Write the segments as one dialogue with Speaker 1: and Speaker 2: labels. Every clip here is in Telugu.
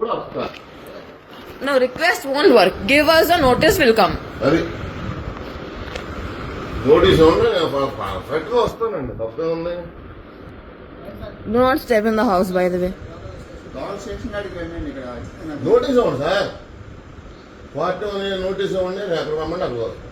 Speaker 1: No, request won't work. Give us a notice, will come.
Speaker 2: అది నోటీస్ పర్ఫెక్ట్గా వస్తానండి తప్పే ఉంది
Speaker 1: Do not step in the house, by the way.
Speaker 3: Government station కాడికి వెళ్ళండి ఇక్కడ ఇస్తున్నాను.
Speaker 2: నోటీస్ ఇవ్వండి సార్ పార్టీ నోటీస్ ఇవ్వండి నేను ఎక్కడ రమ్మండి అక్కడ వస్తాను.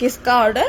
Speaker 1: Kiska order?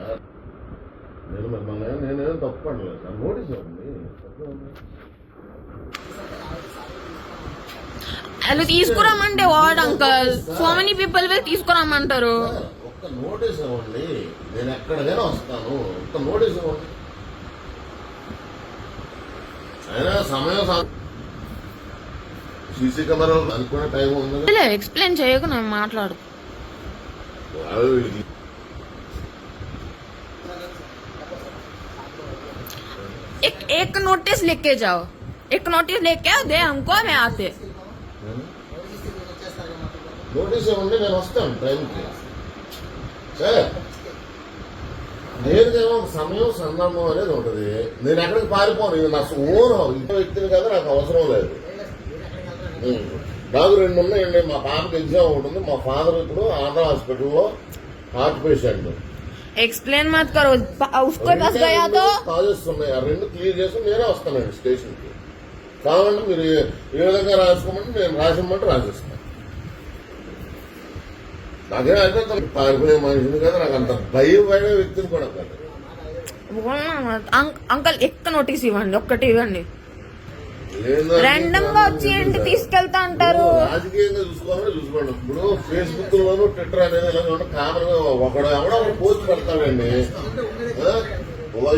Speaker 2: నేను మిమ్మల్ని నేనేం తప్పు పడలేదు నోటీస్.
Speaker 1: అలా తీసుకురమ్మంటే what uncle. So many people will తీసుకురమ్మంటారు
Speaker 2: sir, ఒక్క నోటీస్ ఇవ్వండి. నేను ఎక్కడికైనా వస్తాను. ఒక్క నోటీస్ ఇవ్వండి. అయినా సమయం సీసీ కెమెరాలు అనుకునే టైం ఉంది
Speaker 1: ఎక్స్ప్లెయిన్ చేయకు నేను మాట్లాడు
Speaker 2: వాళ్ళు వీళ్ళకి
Speaker 1: एक एक नोटिस लेके जाओ एक नोटिस लेके आओ दे हमको मैं आते
Speaker 2: నోటీస్ ఇవ్వండి నేను వస్తాను టైంకి సార్ నేరుగా ఒక సమయం సందర్భం అనేది ఉంటుంది నేను ఎక్కడికి పారిపోను ఇది నా ఓన్ ఇంట్లో వ్యక్తిని కదా నాకు అవసరం లేదు ఉం. నాకు రెండు ఉన్నాయండి మా పాపకి ఎగ్జామ్ ఒకటి ఉంది మా ఫాదర్ ఇప్పుడు ఆంధ్ర హాస్పిటల్లో హార్ట్ పేషెంట్
Speaker 1: एक्सप्लेन मत करो पा- उसके पास गया तो
Speaker 2: కాజెస్ ఉన్నాయి ఆ రెండు క్లియర్ చేసి నేనే వస్తానండి స్టేషన్కి కావాలంటే మీరు ఏ- ఏ విధంగా రాసుకోమంటే నేను రాసిమ్మంటే రాసిస్తాను నాకేం అయిపోతుంది పారిపోయే మనిషిని కదా నాకు అంత భయం పడే వ్యక్తిని కూడా కాదు
Speaker 1: बोलना मत अंक- अंकल ఎక్క నోటీస్ ఇవ్వండి ఒక్కటి ఇవ్వండి
Speaker 2: ఏందో
Speaker 1: Random గా వచ్చి ఏంటి తీసుకెళ్తా అంటారు?
Speaker 2: రాజకీయంగా చూసుకోవాలని చూసుకోండి. ఇప్పుడు ఫేస్బుక్ లోను ట్విట్టర్ అనేది కామన్గా ఒకడు ఎవడో ఒకడు పోస్ట్ పెడతాడండి.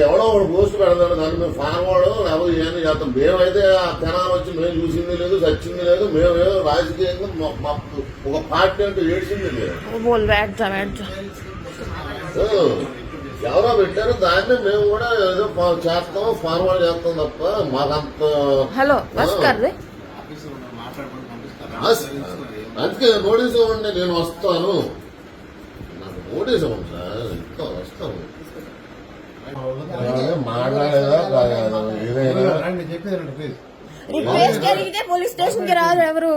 Speaker 2: ఎవడో ఒకడు పోస్ట్ పెడతాడు. దాన్ని మేము ఫార్వర్డ్ లేకపోతే ఏం చేస్తాం. మేమైతే ఆ తెనాలు వచ్చి మేము చూసింది లేదు సచ్చింది లేదు మేమేమో రాజకీయంగా ఒక పార్టీ అంటే ఏడ్చింది లేదు. ఎవరో పెట్టారు దాన్ని మేము కూడా ఏదో చేస్తాం ఫార్వర్డ్ చేస్తాం తప్ప మాకంత హలో అందుకే నోటీస్ ఇవ్వండి నేను వస్తాను. నాకు నోటీస్ ఇవ్వండి సార్ ఇంకా వస్తాను. మాట్లాడేదా ఏదైనా?
Speaker 1: రిక్వెస్ట్ జరిగితే పోలీస్ స్టేషన్కి రాదు ఎవరు?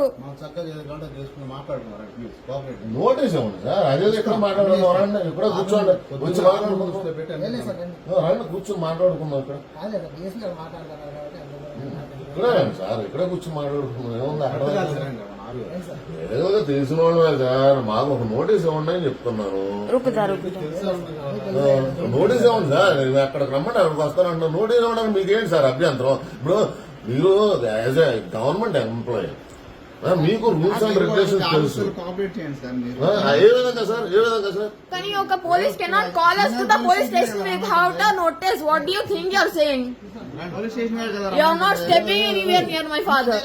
Speaker 2: నోటీస్ ఇవ్వండి సార్? అదే ఇక్కడ మాట్లాడుకోండి ఇక్కడ కూర్చోండి. వచ్చి మాట్లాడుకుందాం. కూర్చొని మాట్లాడుకుందాం ఇక్కడ. సార్ ఇక్కడే కూర్చొని మాట్లాడుకుందాం. ఏముంది అక్కడ? ఏదో తెలిసిన సార్. మాకు ఒక నోటీస్ ఇవ్వండి అని చెప్తున్నాను నోటీస్ ఇవ్వండి సార్? అక్కడ రమ్మంటే అక్కడికి వస్తానంటే నోటీస్ ఇవ్వడానికి మీకేంటి సార్ అభ్యంతరం? ఇప్పుడు మీరు యాజ్ ఎ గవర్నమెంట్ ఎంప్లాయీ మీకు రూల్స్ అండ్ రెగ్యులేషన్స్ తెలుసు
Speaker 3: కోఆపరేట్ చేయండి సార్ మీరు
Speaker 2: ఆ, ఏ విధంగా సార్ ఏ విధంగా సార్
Speaker 1: కానీ ఒక police cannot call us to the police station without a notice what do you think you are saying
Speaker 3: police station
Speaker 1: you are not stepping anywhere near my father